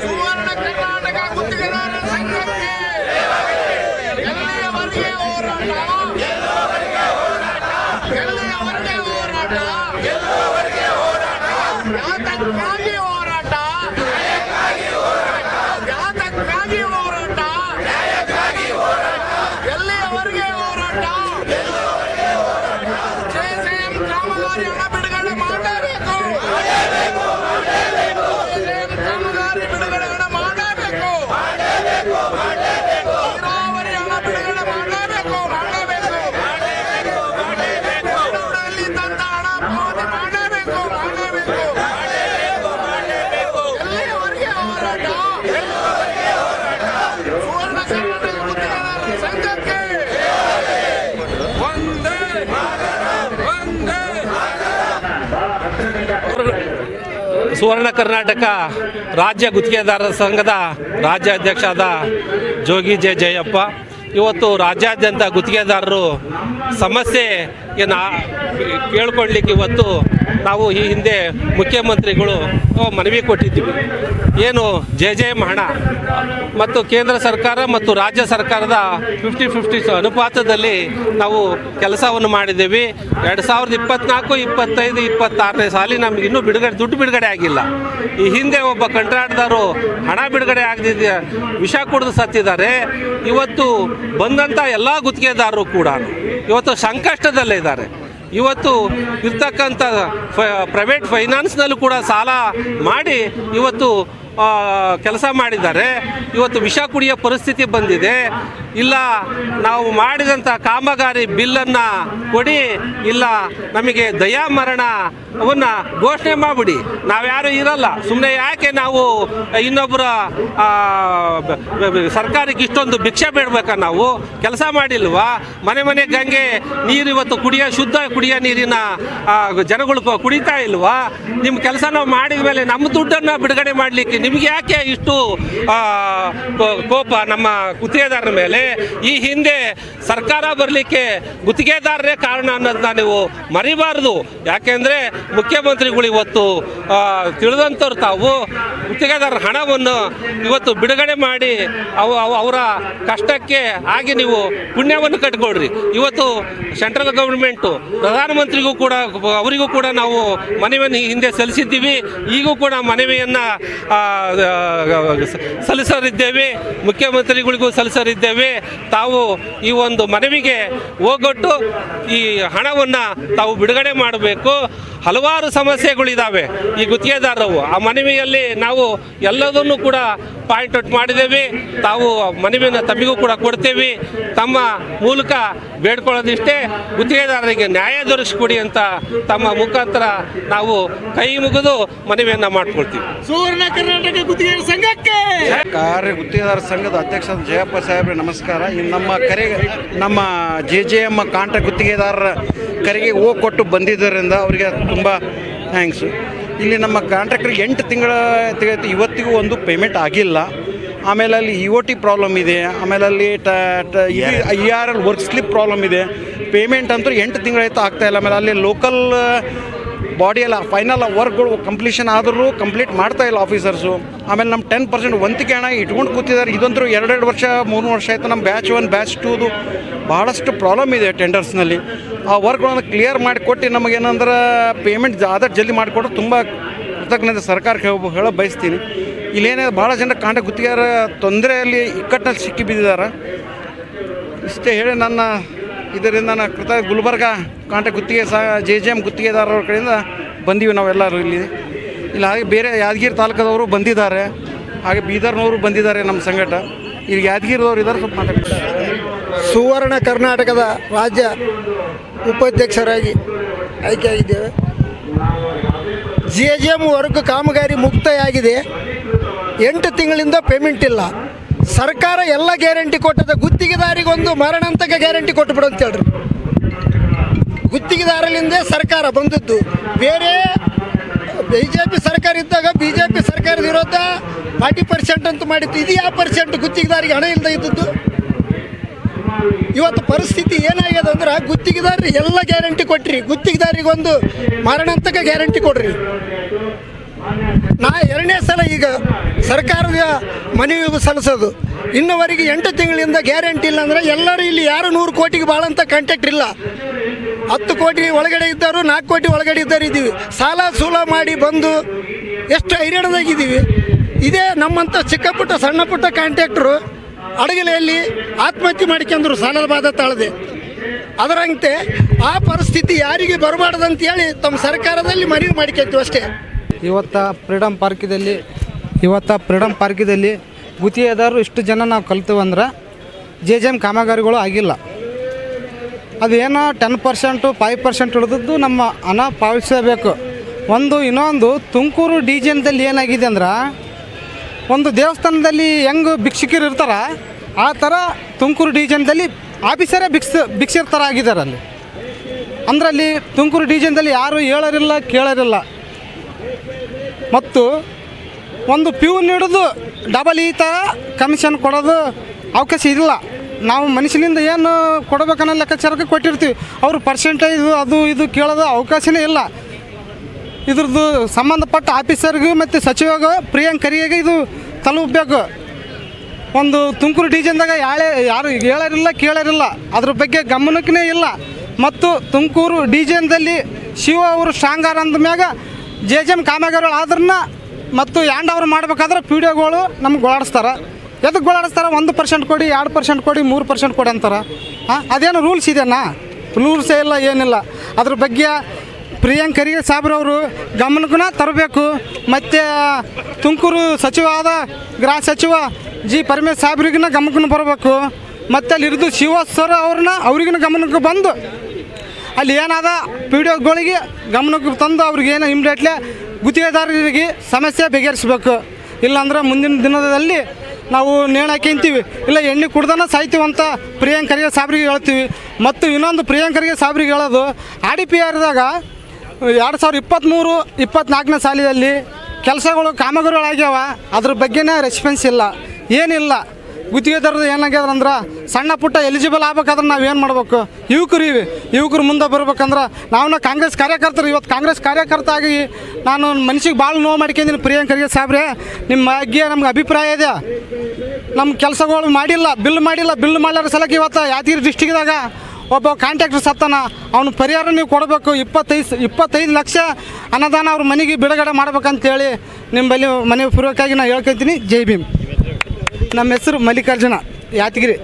ಸುವರ್ಣ ಕರ್ನಾಟಕ ಗುತ್ತಿಗೆದಾರರ ಸಂಘಕ್ಕೆ ಎಲ್ಲಿಯವರೆಗೆ ಹೋರಾಟ ಹಣ ಬಿಡುಗಡೆ ಮಾಡಲೇಬೇಕು ಜೆಸಿಎಂ ಕಾಮಗಾರಿ ಬಿಡುಗಡೆ ಮಾಡಬೇಕು. ನೀರಾವರಿ ಹಣ ಬಿಡುಗಡೆ ಮಾಡಲೇಬೇಕು ಮಾಡಲೇಬೇಕು ಬೆಂಗಳೂರಲ್ಲಿ ಕರ್ನಾಟಕ ಗುತ್ತಿಗೆದಾರರ ಸಂಘಕ್ಕೆ. ಒಂದೇ ಸುವರ್ಣ ಕರ್ನಾಟಕ ರಾಜ್ಯ ಗುತ್ತಿಗೆದಾರರ ಸಂಘದ ರಾಜ್ಯಾಧ್ಯಕ್ಷ ಆದ ಜೋಗಿ ಜೆ ಜಯಪ್ಪ. ಇವತ್ತು ರಾಜ್ಯಾದ್ಯಂತ ಗುತ್ತಿಗೆದಾರರು ಸಮಸ್ಯೆ ಕೇಳ್ಕೊಳ್ಳಿಕ್ಕೆ ಇವತ್ತು ನಾವು ಈ ಹಿಂದೆ ಮುಖ್ಯಮಂತ್ರಿಗಳು ಮನವಿ ಕೊಟ್ಟಿದ್ದೀವಿ. ಏನು ಜೆ ಜೆ ಹಣ ಮತ್ತು ಕೇಂದ್ರ ಸರ್ಕಾರ ಮತ್ತು ರಾಜ್ಯ ಸರ್ಕಾರದ ಫಿಫ್ಟಿ ಫಿಫ್ಟಿ ಅನುಪಾತದಲ್ಲಿ ನಾವು ಕೆಲಸವನ್ನು ಮಾಡಿದ್ದೀವಿ. ಎರಡು ಸಾವಿರದ ಇಪ್ಪತ್ನಾಲ್ಕು, ಇಪ್ಪತ್ತೈದು, ಇಪ್ಪತ್ತಾರನೇ ಸಾಲಿ ನಮಗೆ ಇನ್ನೂ ಬಿಡುಗಡೆ, ದುಡ್ಡು ಬಿಡುಗಡೆ ಆಗಿಲ್ಲ. ಈ ಹಿಂದೆ ಒಬ್ಬ ಕಂಟ್ರಾಟ್ದಾರು ಹಣ ಬಿಡುಗಡೆ ಆಗದಿದ್ದ, ವಿಷ ಕುಡಿದು ಸತ್ತಿದ್ದಾರೆ. ಇವತ್ತು ಬಂದಂಥ ಎಲ್ಲ ಗುತ್ತಿಗೆದಾರರು ಕೂಡ ಇವತ್ತು ಸಂಕಷ್ಟದಲ್ಲಿದ್ದಾರೆ ಇವತ್ತು ಇರ್ತಕ್ಕಂಥ ಫ ಪ್ರೈವೇಟ್ ಫೈನಾನ್ಸ್ನಲ್ಲೂ ಕೂಡ ಸಾಲ ಮಾಡಿ ಇವತ್ತು ಕೆಲಸ ಮಾಡಿದ್ದಾರೆ. ಇವತ್ತು ವಿಷ ಕುಡಿಯೋ ಪರಿಸ್ಥಿತಿ ಬಂದಿದೆ. ಇಲ್ಲ, ನಾವು ಮಾಡಿದಂಥ ಕಾಮಗಾರಿ ಬಿಲ್ಲನ್ನು ಕೊಡಿ, ಇಲ್ಲ, ನಮಗೆ ದಯಾಮರಣವನ್ನು ಘೋಷಣೆ ಮಾಡಿಬಿಡಿ. ನಾವ್ಯಾರು ಇರಲ್ಲ. ಸುಮ್ಮನೆ ಯಾಕೆ ನಾವು ಇನ್ನೊಬ್ಬರ ಸರ್ಕಾರಕ್ಕೆ ಇಷ್ಟೊಂದು ಭಿಕ್ಷೆ ಬೇಡಬೇಕಾ ನಾವು? ಕೆಲಸ ಮಾಡಿಲ್ವಾ? ಮನೆ ಮನೆ ಗಂಗೆ ನೀರು ಇವತ್ತು ಕುಡಿಯೋ ಶುದ್ಧ ಕುಡಿಯೋ ನೀರಿನ ಜನಗಳು ಕುಡಿತಾ ಇಲ್ವಾ? ನಿಮ್ಮ ಕೆಲಸ ನಾವು ಮಾಡಿದ ಮೇಲೆ ನಮ್ಮ ದುಡ್ಡನ್ನು ಬಿಡುಗಡೆ ಮಾಡಲಿಕ್ಕೆ ನಿಮಗೆ ಯಾಕೆ ಇಷ್ಟು ಕೋಪ ನಮ್ಮ ಗುತ್ತಿಗೆದಾರರ ಮೇಲೆ? ಈ ಹಿಂದೆ ಸರ್ಕಾರ ಬರಲಿಕ್ಕೆ ಗುತ್ತಿಗೆದಾರರೇ ಕಾರಣ ಅನ್ನೋದನ್ನ ನೀವು ಮರಿಬಾರದು. ಯಾಕೆಂದರೆ ಮುಖ್ಯಮಂತ್ರಿಗಳು ಇವತ್ತು ತಿಳಿದಂಥವ್ರು ತಾವು ಗುತ್ತಿಗೆದಾರರ ಹಣವನ್ನು ಇವತ್ತು ಬಿಡುಗಡೆ ಮಾಡಿ ಅವು, ಅವು- ಅವರ ಕಷ್ಟಕ್ಕೆ ಆಗಿ ನೀವು ಪುಣ್ಯವನ್ನು ಕಟ್ಕೊಡ್ರಿ ಇವತ್ತು ಸೆಂಟ್ರಲ್ ಗೌರ್ಮೆಂಟು, ಪ್ರಧಾನಮಂತ್ರಿಗೂ ಕೂಡ, ಅವರಿಗೂ ಕೂಡ ನಾವು ಮನವಿಯನ್ನು ಹಿಂದೆ ಸಲ್ಲಿಸಿದ್ದೀವಿ. ಈಗೂ ಕೂಡ ಮನವಿಯನ್ನು ಸಲ್ಲಿಸೋರಿದ್ದೇವೆ ಮುಖ್ಯಮಂತ್ರಿಗಳಿಗೂ ಸಲ್ಲಿಸರಿದ್ದೇವೆ ತಾವು ಈ ಒಂದು ಮನವಿಗೆ ಹೋಗೊಟ್ಟು ಈ ಹಣವನ್ನು ತಾವು ಬಿಡುಗಡೆ ಮಾಡಬೇಕು. ಹಲವಾರು ಸಮಸ್ಯೆಗಳಿದ್ದಾವೆ ಈ ಗುತ್ತಿಗೆದಾರರು ಆ ಮನವಿಯಲ್ಲಿ ನಾವು ಎಲ್ಲದನ್ನು ಕೂಡ ಪಾಯಿಂಟ್ ಔಟ್ ಮಾಡಿದ್ದೇವೆ. ತಾವು ಮನವಿಯನ್ನು ತಮಗೂ ಕೂಡ ಕೊಡ್ತೇವೆ. ತಮ್ಮ ಮೂಲಕ ಬೇಡ್ಕೊಳ್ಳೋದಿಷ್ಟೇ ಗುತ್ತಿಗೆದಾರರಿಗೆ ನ್ಯಾಯ ದೊರಕಿಸ್ಕೊಡಿ ಅಂತ ತಮ್ಮ ಮುಖಾಂತರ ನಾವು ಕೈ ಮುಗಿದು ಮನವಿಯನ್ನು ಮಾಡ್ಕೊಳ್ತೀವಿ. ಸುವರ್ಣ ಕರ್ನಾಟಕ ಗುತ್ತಿಗೆ ಸಂಘಕ್ಕೆ! ಕಾರ್ಯ ಗುತ್ತಿಗೆದಾರ ಸಂಘದ ಅಧ್ಯಕ್ಷ ಜಯಪ್ಪ ಸಾಹೇಬ್ರೆ ನಮಸ್ಕಾರ. ಇನ್ನು ನಮ್ಮ ಕರೆ ನಮ್ಮ ಜೆ ಜೆ ಎಂ ಕಾಂಟ್ರಾಕ್ಟ್ ಗುತ್ತಿಗೆದಾರರ ಕರೆಗೆ ಹೋಗಿ ಕೊಟ್ಟು ಬಂದಿದ್ದರಿಂದ ಅವರಿಗೆ ತುಂಬ ಥ್ಯಾಂಕ್ಸು. ಇಲ್ಲಿ ನಮ್ಮ ಕಾಂಟ್ರಾಕ್ಟ್ರಿಗೆ ಎಂಟು ತಿಂಗಳ ತೆಗೆದು ಇವತ್ತಿಗೂ ಒಂದು ಪೇಮೆಂಟ್ ಆಗಿಲ್ಲ. ಆಮೇಲೆ ಅಲ್ಲಿ ಇ ಒ ಟಿ ಪ್ರಾಬ್ಲಮ್ ಇದೆ. ಆಮೇಲೆ ಅಲ್ಲಿ T E R L work slip problem ಇದೆ. ಪೇಮೆಂಟ್ ಅಂತೂ ಎಂಟು ತಿಂಗಳಾಯ್ತು ಆಗ್ತಾಯಿಲ್ಲ ಆಮೇಲೆ ಅಲ್ಲಿ ಲೋಕಲ್ ಬಾಡಿ ಎಲ್ಲ ಫೈನಲ್ ವರ್ಕ್ಗಳು ಕಂಪ್ಲೀಷನ್ ಆದರೂ ಕಂಪ್ಲೀಟ್ ಮಾಡ್ತಾ ಇಲ್ಲ ಆಫೀಸರ್ಸು ಆಮೇಲೆ ನಮ್ಮ ಟೆನ್ ಪರ್ಸೆಂಟ್ ವಂತಿಕೆ ಹಣ ಇಟ್ಕೊಂಡು ಕೂತಿದ್ದಾರೆ ಇದಂತೂ ಎರಡೆರಡು ವರ್ಷ, ಮೂರು ವರ್ಷ ಆಯಿತು. ನಮ್ಮ ಬ್ಯಾಚ್ ಒನ್ ಬ್ಯಾಚ್ ಟೂದು ಭಾಳಷ್ಟು ಪ್ರಾಬ್ಲಮ್ ಇದೆ ಟೆಂಡರ್ಸ್ನಲ್ಲಿ ಆ ವರ್ಕ್ಗಳನ್ನು ಕ್ಲಿಯರ್ ಮಾಡಿಕೊಟ್ಟು ನಮಗೇನಂದ್ರೆ ಪೇಮೆಂಟ್ ಆದಷ್ಟು ಜಲ್ದಿ ಮಾಡಿಕೊಟ್ರೆ ತುಂಬ ಕೃತಜ್ಞತೆ ಸರ್ಕಾರಕ್ಕೆ ಹೇಳ ಬಯಸ್ತೀನಿ. ಇಲ್ಲೇನೇ ಭಾಳ ಜನ ಕಾಂಡ ಗುತ್ತಿಗೆ ತೊಂದರೆಯಲ್ಲಿ ಇಕ್ಕಟ್ಟಿನಲ್ಲಿ ಸಿಕ್ಕಿ ಬಿದ್ದಿದ್ದಾರೆ. ಇಷ್ಟೇ ಹೇಳಿ ನನ್ನ ಇದರಿಂದ ನಾನು ಕೃತ ಗುಲ್ಬರ್ಗ ಕಾಂಟೆ ಗುತ್ತಿಗೆ ಸಹ, ಜೆ ಜೆ ಎಂ ಗುತ್ತಿಗೆದಾರರ ಕಡೆಯಿಂದ ಬಂದೀವಿ ನಾವೆಲ್ಲರೂ ಇಲ್ಲಿ. ಇಲ್ಲಿ, ಹಾಗೆ ಬೇರೆ ಯಾದಗಿರಿ ತಾಲೂಕದವರು ಬಂದಿದ್ದಾರೆ. ಹಾಗೆ ಬೀದರ್ನವರು ಬಂದಿದ್ದಾರೆ ನಮ್ಮ ಸಂಘಟ ಈಗ ಯಾದಗಿರಿದವರು ಇದ್ದಾರೆ, ಸ್ವಲ್ಪ ಮಾತಾಡ್ತಾರೆ ಸುವರ್ಣ ಕರ್ನಾಟಕದ ರಾಜ್ಯ ಉಪಾಧ್ಯಕ್ಷರಾಗಿ ಆಯ್ಕೆಯಾಗಿದ್ದೇವೆ. ಜೆ ಜೆ ಎಂ ವರ್ಗ ಕಾಮಗಾರಿ ಮುಕ್ತಾಯ ಆಗಿದೆ ಎಂಟು ತಿಂಗಳಿಂದ ಪೇಮೆಂಟ್ ಇಲ್ಲ. ಸರ್ಕಾರ ಎಲ್ಲ ಗ್ಯಾರಂಟಿ ಕೊಟ್ಟದ ಗುತ್ತಿಗೆದಾರಿಗೊಂದು ಮರಣಂತಕ ಗ್ಯಾರಂಟಿ ಕೊಟ್ಟು ಬಿಡು ಅಂತ ಹೇಳ್ರಿ. ಗುತ್ತಿಗೆದಾರಲಿಂದ ಸರ್ಕಾರ ಬಂದದ್ದು. ಬೇರೆ ಬಿ ಜೆ ಪಿ ಸರ್ಕಾರ ಇದ್ದಾಗ ಬಿ ಜೆ ಪಿ ಸರ್ಕಾರದ ವಿರೋಧ ಫಾರ್ಟಿ ಪರ್ಸೆಂಟ್ ಅಂತ ಮಾಡಿತ್ತು. ಇದು ಯಾವ ಪರ್ಸೆಂಟ್ ಗುತ್ತಿಗೆದಾರಿಗೆ ಹಣ ಇಲ್ಲದೆ ಇದ್ದದ್ದು? ಇವತ್ತು ಪರಿಸ್ಥಿತಿ ಏನಾಗ್ಯದ ಅಂದ್ರೆ ಗುತ್ತಿಗೆದಾರರಿಗೆ ಎಲ್ಲ ಗ್ಯಾರಂಟಿ ಕೊಟ್ರಿ. ಗುತ್ತಿಗೆದಾರಿಗೊಂದು ಮರಣಂತಕ ಗ್ಯಾರಂಟಿ ಕೊಡ್ರಿ. ನಾ ಎರಡನೇ ಸಲ ಈಗ ಸರ್ಕಾರದ ಮನವಿ ಸಲ್ಲಿಸೋದು. ಇನ್ನುವರೆಗೆ ಎಂಟು ತಿಂಗಳಿಂದ ಗ್ಯಾರಂಟಿ ಇಲ್ಲ ಅಂದರೆ ಎಲ್ಲರೂ ಇಲ್ಲಿ ಯಾರು ನೂರು ಕೋಟಿಗೆ ಭಾಳಂತ ಕಾಂಟ್ಯಾಕ್ಟ್ ಇಲ್ಲ. ಹತ್ತು ಕೋಟಿ ಒಳಗಡೆ ಇದ್ದವರು, ನಾಲ್ಕು ಕೋಟಿ ಒಳಗಡೆ ಇದ್ದವರು ಇದ್ದೀವಿ ಸಾಲ ಸೂಲ ಮಾಡಿ ಬಂದು ಎಷ್ಟು ಹೈರಾಣದಾಗಿದ್ದೀವಿ. ಇದೇ ನಮ್ಮಂಥ ಚಿಕ್ಕ ಪುಟ್ಟ ಸಣ್ಣ ಪುಟ್ಟ ಕಾಂಟ್ಯಾಕ್ಟ್ರು ಅಡಗಲೆಯಲ್ಲಿ ಆತ್ಮಹತ್ಯೆ ಮಾಡ್ಕೊಂಡ್ರು, ಸಾಲದ ಬಾಧ ತಾಳದೆ. ಅದರಂತೆ ಆ ಪರಿಸ್ಥಿತಿ ಯಾರಿಗೆ ಬರಬಾರ್ದಂತೇಳಿ ತಮ್ಮ ಸರ್ಕಾರದಲ್ಲಿ ಮನವಿ ಮಾಡ್ಕೊಂತೀವಿ ಅಷ್ಟೇ. ಇವತ್ತ ಫ್ರೀಡಮ್ ಪಾರ್ಕಿದಲ್ಲಿ ಇವತ್ತ ಫ್ರೀಡಮ್ ಪಾರ್ಕಿದಲ್ಲಿ ಗುತ್ತಿಗೆದಾರರು ಇಷ್ಟು ಜನ ನಾವು ಕಲ್ತೀವಂದ್ರೆ ಜೆ ಜೆ ಎಂ ಕಾಮಗಾರಿಗಳು ಆಗಿಲ್ಲ. ಅದೇನೋ ಟೆನ್ ಪರ್ಸೆಂಟು ಫೈವ್ ಪರ್ಸೆಂಟ್ ಹಿಡಿದದ್ದು ನಮ್ಮ ಹಣ ಪಾವತಿಸಬೇಕು. ಒಂದು ಇನ್ನೊಂದು ತುಮಕೂರು ಡಿಜನ್ದಲ್ಲಿ ಏನಾಗಿದೆ ಅಂದ್ರೆ ಒಂದು ದೇವಸ್ಥಾನದಲ್ಲಿ ಹೆಂಗೆ ಭಿಕ್ಷುಕರು ಇರ್ತಾರ, ಆ ಥರ ತುಮಕೂರು ಡಿಜನ್ದಲ್ಲಿ ಆಫೀಸರೇ ಭಿಕ್ಷ, ಭಿಕ್ಷಿರ್ತರ ಆಗಿದ್ದಾರೆ ಅಲ್ಲಿ. ಅಂದ್ರೆ ಅಲ್ಲಿ ತುಮಕೂರು ಎಮ್ದಲ್ಲಿ ಯಾರು ಹೇಳೋರಿಲ್ಲ, ಕೇಳೋರಿಲ್ಲ. ಮತ್ತು ಒಂದು ಪ್ಯೂ ನೀಡೋದು ಡಬಲ್ ಈ ಥರ ಕಮಿಷನ್ ಕೊಡೋದು ಅವಕಾಶ ಇಲ್ಲ. ನಾವು ಮನುಷ್ಯನಿಂದ ಏನು ಕೊಡಬೇಕನ್ನೋ ಲೆಕ್ಕಾಚಾರಕ್ಕೆ ಕೊಟ್ಟಿರ್ತೀವಿ. ಅವರು ಪರ್ಸೆಂಟೇಜ್ ಅದು ಇದು ಕೇಳೋದು ಅವಕಾಶನೇ ಇಲ್ಲ. ಇದ್ರದ್ದು ಸಂಬಂಧಪಟ್ಟ ಆಫೀಸರ್ಗೂ ಮತ್ತು ಸಚಿವಗೂ ಪ್ರಿಯಾಂಕ್ ಖರ್ಗೆಗೆ ಇದು ತಲುಪಬೇಕು ಒಂದು ತುಮಕೂರು ಡಿವಿಜನ್ದಾಗ ಯಾಳೆ ಯಾರು ಹೇಳೋರಿಲ್ಲ, ಕೇಳೋರಿಲ್ಲ. ಅದ್ರ ಬಗ್ಗೆ ಗಮನಕ್ಕೇ ಇಲ್ಲ. ಮತ್ತು ತುಮಕೂರು ಡಿವಿಜನ್ದಲ್ಲಿ ಶಿವ ಅವರು ಸ್ಟ್ರಾಂಗಾರ ಅಂದ ಮ್ಯಾಗ ಜೆ ಜೆ ಎಂ ಕಾಮಗಾರಿಗಳು ಆದ್ರನ್ನ ಮತ್ತು ಹ್ಯಾಂಡ್ ಅವ್ರು ಮಾಡ್ಬೇಕಾದ್ರೆ ಪಿ ಡಿ ಒಗಳು ನಮ್ಗೆ ಗೋಳಾಡಿಸ್ತಾರೆ ಎದಕ್ಕೆ ಗೋಳಾಡಿಸ್ತಾರೆ ಒಂದು ಪರ್ಸೆಂಟ್ ಕೊಡಿ, ಎರಡು ಪರ್ಸೆಂಟ್ ಕೊಡಿ, ಮೂರು ಪರ್ಸೆಂಟ್ ಕೊಡಿ ಅಂತಾರೆ. ಹಾಂ ಅದೇನು ರೂಲ್ಸ್ ಇದೆಯಾ ರೂಲ್ಸೇ ಇಲ್ಲ, ಏನಿಲ್ಲ. ಅದ್ರ ಬಗ್ಗೆ ಪ್ರಿಯಾಂಕ್ ಖರ್ಗೆ ಸಾಬ್ರವರು ಗಮನಕ್ಕೂ ತರಬೇಕು. ಮತ್ತು ತುಮಕೂರು ಸಚಿವ ಆದ ಗೃಹ ಸಚಿವ ಜಿ ಪರಮೇಶ್ ಸಾಬ್ರಿಗಿನ ಗಮನಕ್ಕೂ ಬರಬೇಕು. ಮತ್ತು ಅಲ್ಲಿ ಇರಿದು ಶಿವ ಸರ್ ಅವ್ರನ್ನ, ಅವ್ರಿಗಿನ ಗಮನಕ್ಕೆ ಬಂದು ಅಲ್ಲಿ ಏನಾದ ಪಿ ಡಿ ಒಗಳಿಗೆ ಗಮನಕ್ಕೆ ತಂದು ಅವ್ರಿಗೆ ಏನು ಇಮ್ಡಿಯೇಟ್ಲಿ ಗುತ್ತಿಗೆದಾರರಿಗೆ ಸಮಸ್ಯೆ ಬಗೆಹರಿಸ್ಬೇಕು. ಇಲ್ಲಾಂದ್ರೆ ಮುಂದಿನ ದಿನದಲ್ಲಿ ನಾವು ನೇಣು ಇಲ್ಲ, ಎಣ್ಣೆ ಕುಡ್ದನ ಸಾಯ್ತೀವಿ ಅಂತ ಪ್ರಿಯಾಂಕರಿಗೆ ಸಾಬ್ರಿಗೆ ಹೇಳ್ತೀವಿ. ಮತ್ತು ಇನ್ನೊಂದು ಪ್ರಿಯಾಂಕರಿಗೆ ಸಾಬ್ರಿಗೆ ಹೇಳೋದು, ಆರ್ ಡಿ ಪಿ ಆರ್ದಾಗ ಎರಡು ಸಾವಿರದ ಇಪ್ಪತ್ತ್ಮೂರು ಇಪ್ಪತ್ತ್ನಾಲ್ಕನೇ ಸಾಲಿನಲ್ಲಿ ಕೆಲಸಗಳು ಕಾಮಗಾರಿಗಳಾಗ್ಯಾವ. ಅದ್ರ ಬಗ್ಗೆನೇ ರೆಸ್ಪಾನ್ಸ್ ಇಲ್ಲ. ಏನಿಲ್ಲ. ಗುತ್ತಿಗೆದಾರದು ಏನಾಗ್ಯದ ಅಂದ್ರೆ ಸಣ್ಣ ಪುಟ್ಟ ಎಲಿಜಿಬಲ್ ಆಗ್ಬೇಕಾದ್ರೆ ನಾವು ಏನು ಮಾಡ್ಬೇಕು? ಯುವಕರು ಇವೆ. ಯುವಕರು ಮುಂದೆ ಬರ್ಬೇಕಂದ್ರೆ ನಾವು ಕಾಂಗ್ರೆಸ್ ಕಾರ್ಯಕರ್ತರು. ಇವತ್ತು ಕಾಂಗ್ರೆಸ್ ಕಾರ್ಯಕರ್ತ ಆಗಿ ನಾನು ಮನ್ಸಿಗೆ ಭಾಳ ನೋವು ಮಾಡ್ಕೊಂಡಿದ್ದೀನಿ ಪ್ರಿಯಾಂಕರಿಗೆ ಸಾಬ್ರೆ, ನಿಮ್ಮ ಬಗ್ಗೆ ನಮ್ಗೆ ಅಭಿಪ್ರಾಯ ಇದೆ. ನಮ್ಮ ಕೆಲಸಗಳು ಮಾಡಿಲ್ಲ, ಬಿಲ್ ಮಾಡಿಲ್ಲ, ಬಿಲ್ ಮಾಡ್ಯಾರ ಸಲಕ್ಕೆ ಇವತ್ತು ಯಾದಗಿರಿ ಡಿಸ್ಟಿಕ್ದಾಗ ಒಬ್ಬ ಕಾಂಟ್ರಾಕ್ಟರ್ ಸತ್ತಾನ. ಅವನು ಪರಿಹಾರ ನೀವು ಕೊಡಬೇಕು. ಇಪ್ಪತ್ತೈದು ಇಪ್ಪತ್ತೈದು ಲಕ್ಷ ಅನುದಾನ ಅವ್ರ ಮನೆಗೆ ಬಿಡುಗಡೆ ಮಾಡ್ಬೇಕಂತೇಳಿ ನಿಮ್ಮಲ್ಲಿ ಮನೆ ಪೂರ್ವಕ್ಕಾಗಿ ನಾನು ಹೇಳ್ಕೊತೀನಿ. ಜೈ ಭೀಮ್. ನಮ್ಮ ಹೆಸರು ಮಲ್ಲಿಕಾರ್ಜುನ ಯಾದಗಿರಿ.